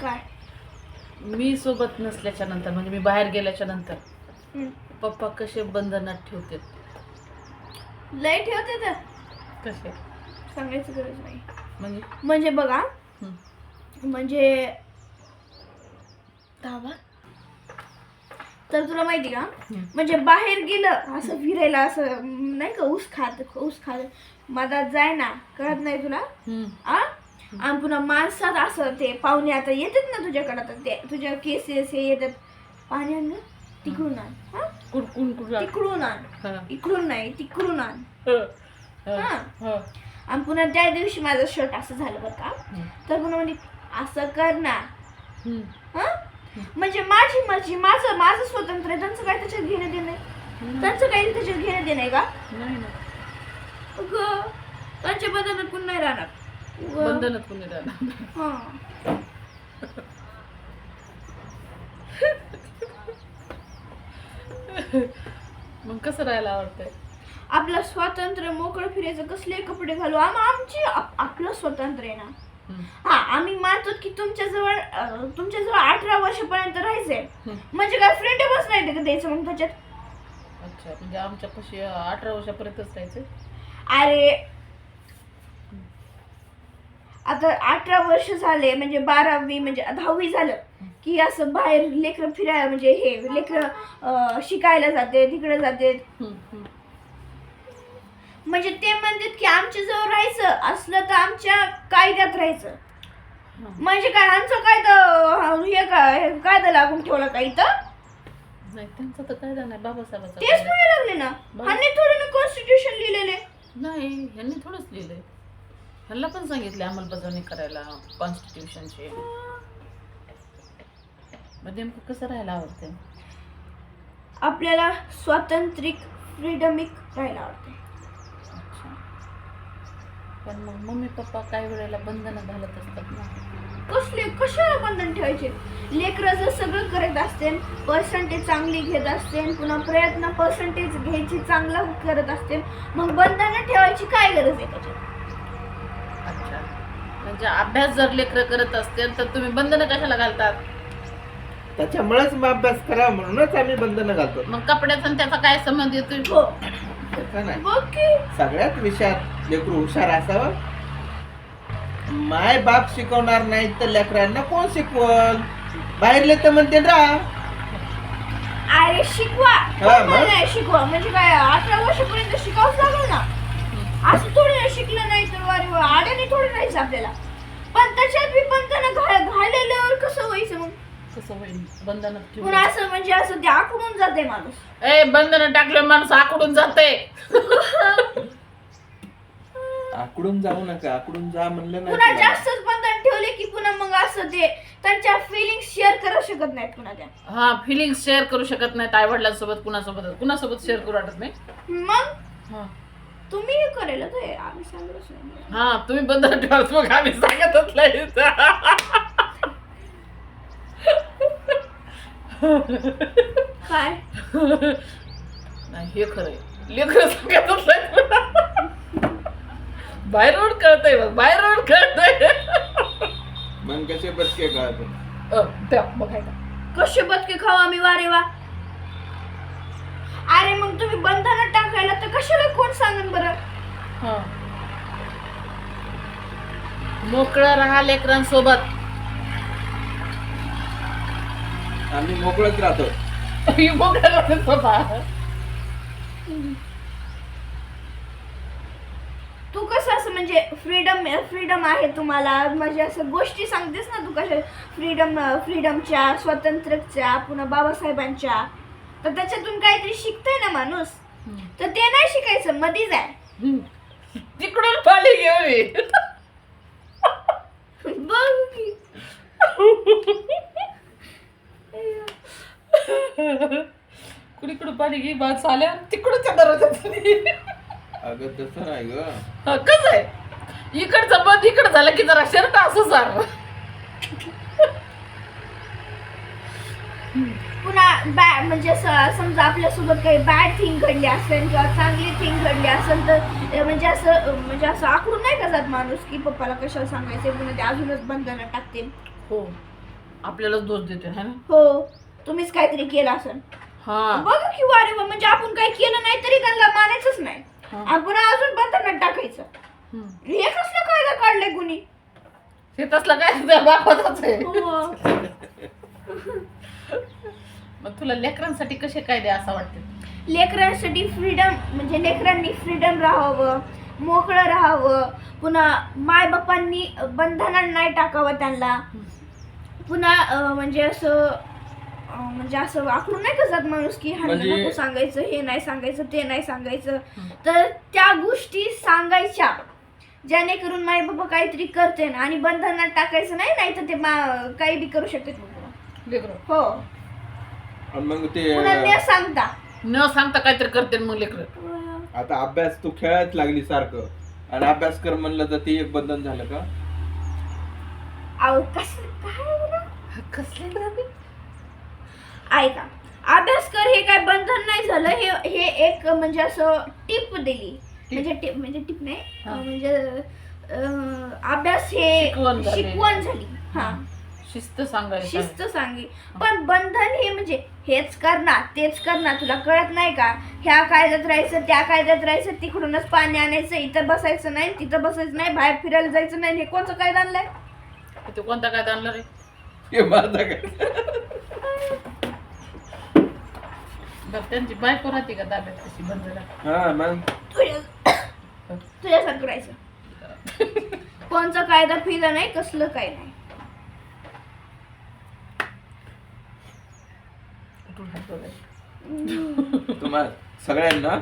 काय? मी सोबत नसल्याच्या नंतर म्हणजे मी बाहेर गेल्याच्यानंतर. हम्म. पप्पा कसे बंधनात ठेवते लय ठेवते तर कसे? सांगायची गरज नाही. म्हणजे? म्हणजे बघा. म्हणजे तर तुला माहिती का. म्हणजे बाहेर गेलं असं फिरायला असं नाही का ऊस खात ऊस खात. मधात जाय ना कळत नाही तुला? हं. आ? आणि पुन्हा माणसात असं ते पाहुणे आता येतात ना तुझ्याकडे आता ते तुझ्या केसेस हे येतात. पाणी आण गं. तिकडून आण. हा? तिकडून आण. हा. इकडून नाही तिकडून आण. हं. आणि पुन्हा त्या दिवशी माझं शर्ट असं झालं बरं का. तर पुन्हा म्हणजे असं कर ना. हं. म्हणजे माझी मर्जी माझं माझं स्वतंत्र आहे. त्यांचं काय त्याच्यात घेणं देणं आहे? त्यांचं काही त्याच्यात घेणं देणं आहे का? नाही ना. अगं, त्यांच्या बदलात कोण नाही राहणार. कोणी राहणार हा. मग कसं राहायला आवडतंय? आपलं स्वातंत्र्य मोकळं फिरायचं कसले कपडे घालू आम आमची आप- आपलं स्वातंत्र्य आहे ना. हं. आम्ही मानतो की तुमच्याजवळ अं, तुमच्याजवळ अठरा वर्षापर्यंत राहायचंय. म्हणजे काय फ्रेंडच नाही का द्यायचं मग त्याच्यात? अच्छा म्हणजे आमच्या पशी अठरा वर्षापर्यंतच राहायचं अरे आता अठरा वर्ष झाले म्हणजे बारावी म्हणजे दहावी झालं की असं बाहेर लेकरं फिरायला म्हणजे हे लेकरं शिकायला जाते तिकडे जाते. म्हणजे ते म्हणतात की आमच्या जवळ राहायचं असलं तर आमच्या कायद्यात राहायचं. म्हणजे काय आमचं कायदा हे काय कायदा लागून ठेवला का इथं नाही त्यांचं तर काय नाही बाबासाहेबांचा तेच कायदा. म्हणायला लागले ना. ह्यांनी थोडं ना कॉन्स्टिट्यूशन लिहिलेले नाही ह्यांनी थोडंच लिहिलंय ह्यांना पण सांगितले अंमलबजावणी करायला कॉन्स्टिट्यूशनची मग नेमकं कसं राहायला आवडते? आपल्याला स्वातंत्र्यिक फ्रीडमिक राहायला आवडते. अच्छा. पण मग मम्मी पप्पा काही वेळेला बंधनं घालत असतात ना. कसले कशाला बंधन ठेवायचे? लेकरं जर सगळं करत असते पर्सेंटेज चांगली घेत असते पुन्हा प्रयत्न पर्सेंटेज घ्यायची चांगला करत असते मग बंधनं ठेवायची काय गरज आहे त्याच्यात? म्हणजे अभ्यास जर लेकरं करत असतील तर तुम्ही बंधनं कशाला घालतात? त्याच्यामुळेच मग अभ्यास करा म्हणूनच आम्ही बंधनं घालतो. मग कपड्याचा आणि त्याचा काय संबंध येतोय हो. तसं नाही. बघ की. सगळ्यात विषयात लेकरू हुशार असावं. माय बाप शिकवणार नाही तर लेकरांना कोण शिकवल? बाहेरले तर म्हणते राहा. अरे शिकवा. हा, मग? नाही शिकवा? म्हणजे काय अठरा वर्षापर्यंत शिकावंच लागलं ना? असं थोडी ना शिकलं नाही तर वारे वा, आड्याने थोडी राहायचं आपल्याला. पण त्याच्यात बी पण त्यानं घा घालेल्यावर कसं व्हायचं मग? कसं होईल असं म्हणजे असं ते आखडून जाते माणूस. ए बंधनं टाकले माणूस आकडून जाते. आकडून जाऊ नका आकडून जा म्हणलं नाही पुन्हा तुम्हाला. जास्तच बंधन ठेवले की पुन्हा मग असं ते त्यांच्या फिलिंग शेअर करू शकत नाहीत पुन्हा त्या. हा फिलिंग शेअर करू शकत नाहीत आई वडिलांसोबत कुणासोबत कुणासोबत शेअर करू वाटत नाही? मग? हा. तुम्ही हे करायला तर आम्ही सांगतच नाही. हा तुम्ही बंधन ठेवाल मग आम्ही सांगतच नाही. काय? नाही हे खरंय लेकर सांगतच नाही बाहेर रोड कळतंय बघ बाहेर रोड कळतंय. मग कसे बसके कळत त्या बघायला कसे बदके खाऊ आम्ही वारे वा? तुम्ही बंधनं टाकायला तर कशाला कोण सांगन बरं? हा. मोकळं राहा लेकरांसोबत. आम्ही मोकळत राहतो. मोकळं राहते स्वतः तू कसं असं म्हणजे फ्रीडम फ्रीडम आहे तुम्हाला? म्हणजे असं गोष्टी सांगतेस ना तू कशा? फ्रीडम फ्रीडमच्या स्वातंत्र्याच्या पुन्हा बाबासाहेबांच्या. तर त्याच्यातून काहीतरी शिकतोय ना माणूस. तर ते नाही शिकायचं मधीच आहे. तिकडून पाणी घेऊन. बघ की. कुणीकडून पाणी घे बाज आल्या तिकडूनच्या दरवाजात अगं तसं नाही ग. कसं आहे? इकडचं बंद इकडं झालं की जरा शर्ट असं सार. पुन्हा बॅ म्हणजे समजा आपल्यासोबत काही बॅड थिंग घडली असेल किंवा चांगली थिंग घडली असेल तर म्हणजे असं म्हणजे असं आकडून नाही का जात माणूस की पप्पाला कशाला सांगायचं पुन्हा ते अजूनच बंधनं टाकतील. हो. आपल्यालाच दोष देते है ना? हो. तुम्हीच काहीतरी केलं असेल. हा. बघा की वारे वा, म्हणजे आपण काही केलं नाही तरी त्यांना मानायचंच नाही. हा. आपण अजून बंधनात टाकायचं. हम्म. हे कसलं कायदा काढलंय कुणी? ते तसलं काय? त्या बापाचाच आहे. हो. मग तुला लेकरांसाठी कसे कायदे असं वाटते? लेकरांसाठी फ्रीडम म्हणजे लेकरांनी फ्रीडम राहावं मोकळं राहावं. पुन्हा मायबापांनी बंधनात नाही टाकावं त्यांना. पुन्हा अं, म्हणजे असं अं, म्हणजे असं आखडून नाही का जात माणूस की हा म्हणजे- नको सांगायचं हे नाही सांगायचं ते नाही सांगायचं. हम्म. तर त्या गोष्टी सांगायच्या. जेणेकरून माय बाबा काहीतरी करते आणि बंधनात टाकायचं नाही नाही तर ते मा- काही बी करू शकते. लेकर हो. आणि मग ते पुन्हा न सांगता. न सांगता काहीतरी करते मग लेकर. आता अभ्यास तू खेळायच लागली सारखं. आणि अभ्यास कर म्हणलं तर ते एक बंधन झालं का? अहो कसं काय बरं? कसले ऐका अभ्यास कर हे काय बंधन नाही झालं. हे हे एक म्हणजे असं टिप दिली. म्हणजे टिप म्हणजे टिप नाही. हा. अं, म्हणजे अं, अभ्यास हे शिकवण झाली. शिकवण झाली. हा. शिस्त सांगायचं शिस्त सांगी. पण बंधन हे म्हणजे हेच करणार तेच करणार. तुला कळत नाही का? ह्या कायद्यात राहायचं त्या कायद्यात राहायचं तिकडूनच पाणी आणायचं इथं बसायचं नाही तिथं बसायचं नाही बाहेर फिरायला जायचं नाही. हे कोणचं कायदा आणलंय? ते कोणता कायदा आणला रे? हे माझा काय बरं त्यांची बायको राहते का ताब्यात कशी हा मग? तुझ्या तुझ्यासारखं राहायचं. कोणचा कायदा फिदा नाही कसलं काय नाही. तुम्हाला सगळ्यांना?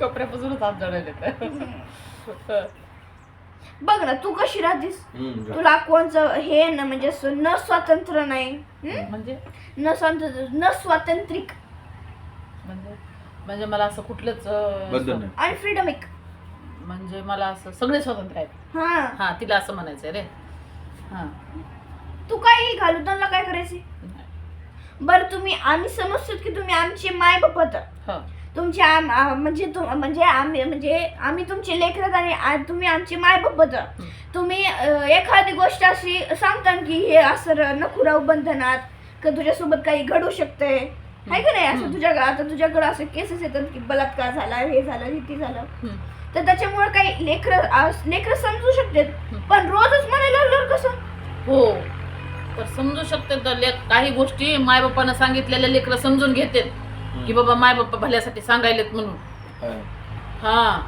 कपड्यापासूनच हात जोडायले बघ ना तू कशी राहतेस? तुला कोणचं हे ना म्हणजे न स्वातंत्र्य नाही? म्हणजे? न स्वातंत्र्य न स्वातंत्रिक. म्हणजे? म्हणजे मला असं कुठलंच. आणि फ्रीडमिक म्हणजे मला असं सगळे स्वतंत्र आहेत. हा. हा तिला असं म्हणायचंय रे. हा. तू काही घालू त्यांना काय करायचे बरं तुम्ही आम्ही समजतो की तुम्ही आमचे माय बापत हो. तुमचे आम- आ- म्हणजे तुम म्हणजे आम्ही म्हणजे आम्ही तुमचे लेकरत आणि आ- तुम्ही आमचे माय बापत तुम्ही अ, एखादी गोष्ट अशी सांगता की हे असं र- नको राहू बंधनात का तुझ्यासोबत काही घडू शकतंय? आहे का नाही? असं हम्म. तुझ्या आता तुझ्याकडे असं केसेस येतात की बलात्कार झाला हे झालं हे ते झालं. हम्म. तर त्याच्यामुळे काही लेकरं लेकरं समजू शकतात. हम्म. पण रोजच म्हणायला लागल्यावर कसं? हो. तर समजू शकते तर लेक काही गोष्टी मायबापानं सांगितलेल्या लेकरं समजून घेतात. की बाबा मायबापा भल्यासाठी सांगायलेत म्हणून. हा. हा.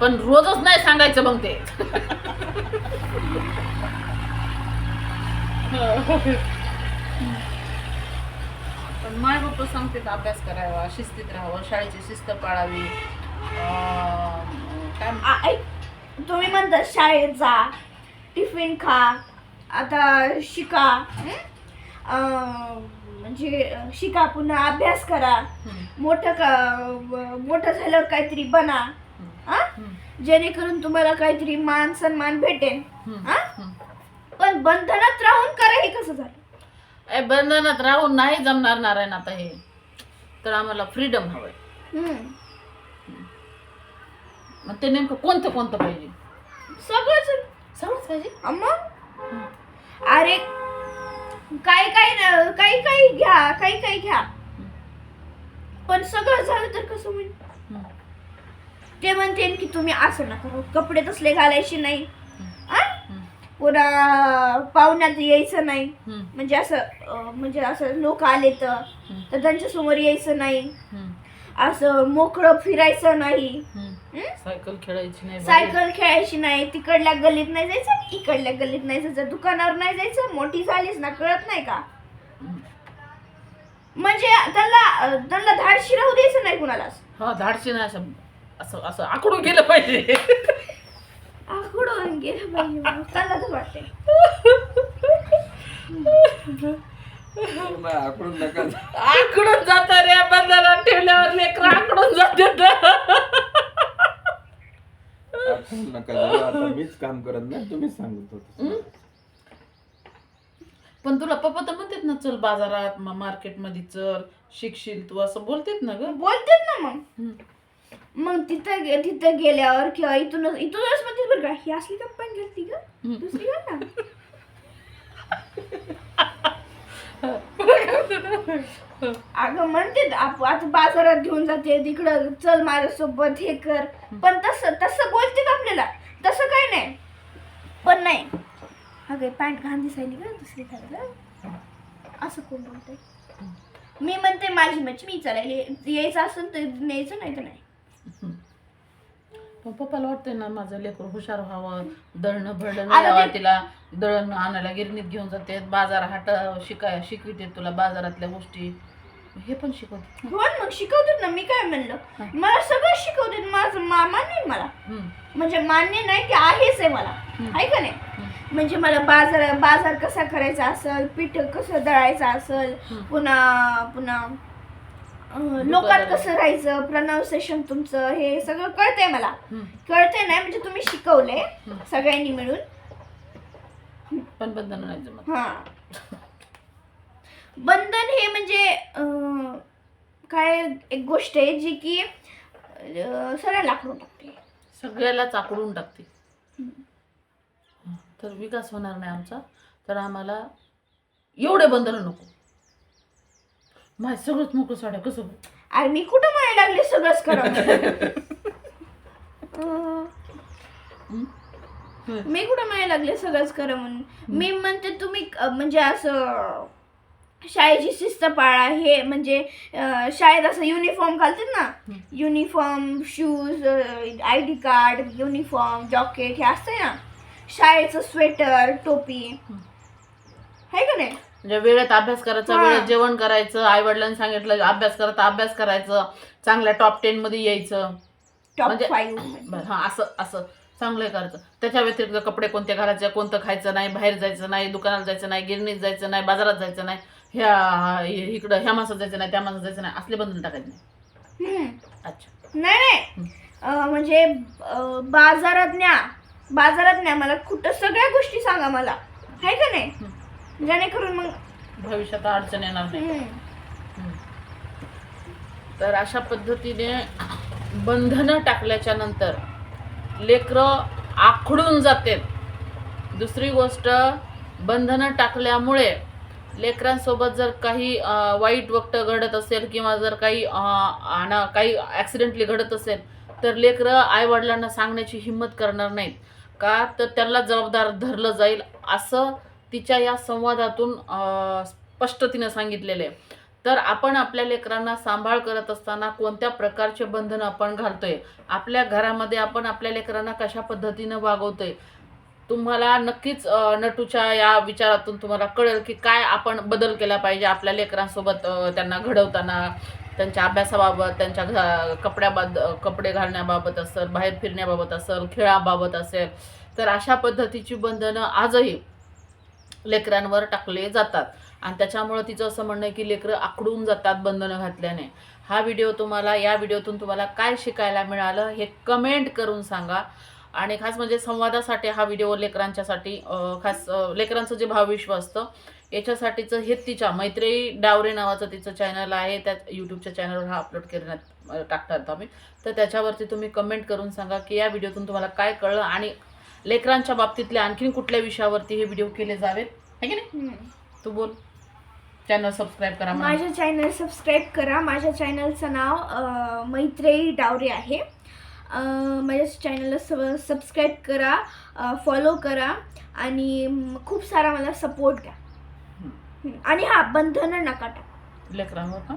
पण रोजच नाही सांगायचं मग ते. पण माय बाप सांगते अभ्यास करावा शिस्तीत राहावं शाळेची शिस्त पाळावी. अं, काय म्हण- आ- ऐक तुम्ही म्हणता शाळेत जा टिफिन खा आता शिका म्हणजे शिका पुन्हा अभ्यास करा. मोठं का मोठं झाल्यावर काहीतरी बना. हा. जेणेकरून तुम्हाला काहीतरी मान सन्मान भेटेल. हा? पण बंधनात राहून करा हे कसं झालं? बंधनात राहून नाही जमणार नारायण आता हे. तर आम्हाला फ्रीडम हवंय. मग ते नेमकं कोणतं कोणतं पाहिजे? सगळंच. सगळंच पाहिजे? मग? अरे काही काही काही काही घ्या काही काही घ्या. पण सगळं झालं तर कसं होईल? ते म्हणते की तुम्ही असं नका कपडे तसले घालायचे नाही. पुन्हा पाहुण्यात यायचं नाही. म्हणजे असं म्हणजे असं लोक आले तर त्यांच्यासमोर यायचं नाही. असं मोकळं फिरायचं नाही. सायकल खेळायची नाही. सायकल खेळायची नाही तिकडल्या गल्लीत नाही जायचं इकडल्या गल्लीत नाही जायचं दुकानावर नाही जायचं मोठी झालीस ना कळत नाही का. म्हणजे त्यांना त्यांना धाडशी राहू द्यायचं नाही कुणालाच हा धाडशी नाही असं असं असं आकडून गेलं पाहिजे आकडून गेलं पाहिजे. त्यांना तर वाटते आकडून नका आकडून जात रे बंधाला ठेवल्यावर लेकर आकडून जाते नका जाऊ. आता मीच काम करत नाही तुम्हीच सांगत होत पण तुला पप्पा तर म्हणतात ना चल बाजारात मार्केटमध्ये चल शिकशील तू असं बोलतेत ना ग बोलतेत ना मग. मग तिथं गे- तिथं गेल्यावर किंवा इथूनच इथूनच म्हणते बरं का ही असली कंपनी घेतली का हम्म. दुसरी ना अगं म्हणते आप- आता बाजारात घेऊन जाते तिकडं चल माझ्यासोबत हे कर. पण तसं तसं बोलते का आपल्याला? तसं काही नाही. पण नाही. अगं पॅन्ट घाण दिसायली का दुसरी घालायला असं कोण बोलतंय? मी म्हणते माझी मच्छी मी चालायला यायचं असेल तर न्यायचं नाही तर नाही. पण पप्पाला वाटतंय ना माझं लेकरू हुशार व्हावं दळणं आता ते- तिला दळण आणायला गिरणीत घेऊन जाते बाजार हाट शिकाय शिकविते तुला बाजारातल्या गोष्टी. हे पण शिकवते हो ना, मग शिकवतात ना मी काय म्हणलं? मला सगळं शिकवतात माझं मा मान्य आहे मला. हम्म. म्हणजे मान्य नाही की आहेच आहे मला. हम्म. आहे का नाही? म्हणजे मला बाजार बाजार कसा करायचा असेल पीठ कसं दळायचं असेल हम्म. पुन्हा पुन्हा अं, लोकात कसं राहायचं प्रनाऊन्सिएशन तुमचं हे सगळं कळतंय मला. हम्म. कळतंय नाही म्हणजे तुम्ही शिकवलंय हम्म. सगळ्यांनी मिळून. पण बंधन नाही जमत. हा. बंधन हे म्हणजे काय एक गोष्ट आहे जी की सगळ्याला आखडून टाकते. सगळ्याला चाकडून टाकते. तर विकास होणार नाही आमचा. तर आम्हाला एवढे बंधनं नको. माझं सगळंच मोकळं साड्या कसं? अरे मी कुठं म्हणायला लागले सगळंच करा. मी कुठं म्हणायला लागले सगळंच करा म्हणून? मी म्हणते तुम्ही म्हणजे असं शाळेची शिस्त पाळा हे म्हणजे शाळेत असं युनिफॉर्म घालतात ना. Uniform shoes I D card uniform jacket हे असतंय ना शाळेचं स्वेटर टोपी. आहे का नाही? म्हणजे वेळेत अभ्यास करायचा हा. वेळेत जेवण करायचं आई वडिलांनी सांगितलं अभ्यास करता अभ्यास करायचं चांगल्या टॉप टेन मध्ये यायचं. टॉप म्हणजे- फाईव्ह बरं, हा असं असं. चांगलं करायचं. त्याच्या व्यतिरिक्त कपडे कोणते घालायचे कोणतं खायचं नाही बाहेर जायचं नाही दुकानात जायचं नाही गिरणीत जायचं नाही बाजारात जायचं नाही. ह्या इकडं ह्या माणसात जायचं नाही त्या माणसात जायचं नाही असले बंधन टाकायचे. नाही अच्छा. नाही नाही. अं, म्हणजे अं, बाजारात न्या. बाजारात न्या. मला कुठं सगळ्या गोष्टी सांगा मला. आहे का नाही? जेणेकरून मग भविष्यात अडचण येणार नाही. हम्म. तर अशा पद्धतीने बंधनं टाकल्याच्या नंतर लेकरं आखडून जातात दुसरी गोष्ट बंधनं टाकल्यामुळे लेकरांसोबत जर काही वाईट वक्त घडत असेल किंवा जर काही आणा काही ॲक्सिडेंटली घडत असेल तर लेकरं आईवडिलांना सांगण्याची हिंमत करणार नाहीत. का? तर त्यांना जबाबदार धरलं जाईल असं तिच्या या संवादातून स्पष्ट तिनं सांगितलेलं आहे. तर आपण आपल्या लेकरांना सांभाळ करत असताना कोणत्या प्रकारचे बंधन आपण घालतोय? आपल्या घरामध्ये आपण आपल्या लेकरांना कशा पद्धतीनं वागवतोय? तुम्हाला नक्कीच नटूच्या या विचारातून तुम्हाला कळेल की काय आपण बदल केला पाहिजे आपल्या लेकरांसोबत त्यांना घडवताना त्यांच्या अभ्यासाबाबत त्यांच्या घ कपड्याबाद कपडे घालण्याबाबत असेल बाहेर फिरण्याबाबत असेल खेळाबाबत असेल तर अशा पद्धतीची बंधनं आजही लेकरांवर टाकले जातात. आणि त्याच्यामुळं तिचं असं म्हणणं आहे की लेकरं आकडून जातात बंधनं घातल्याने. हा व्हिडिओ तुम्हाला या व्हिडिओतून तुम्हाला काय शिकायला मिळालं हे कमेंट करून सांगा. आणि खास म्हणजे संवादासाठी हा व्हिडिओ लेकरांच्यासाठी खास लेकरांचं जे भावविश्व असतं याच्यासाठीचं हे तिच्या मैत्रेयी डावरे नावाचं तिचं चॅनल आहे. त्या यूट्यूबच्या चॅनलवर हा अपलोड करण्यात टाकतात आम्ही. तर त्याच्यावरती तुम्ही कमेंट करून सांगा की या व्हिडिओतून तुम्हाला काय कळलं आणि लेकरांच्या बाबतीतल्या आणखीन कुठल्या विषयावरती हे व्हिडिओ केले जावेत? है की नाही. तू बोल. चॅनल सबस्क्राईब करा. माझ्या चॅनल सबस्क्राईब करा. माझ्या चॅनलचं नाव मैत्रेयी डावरे आहे. माझ्या चॅनलला सब सबस्क्राईब करा फॉलो करा आणि खूप सारा मला सपोर्ट द्या. आणि हा बंधनं नका टाकू. लेकरांवर हां.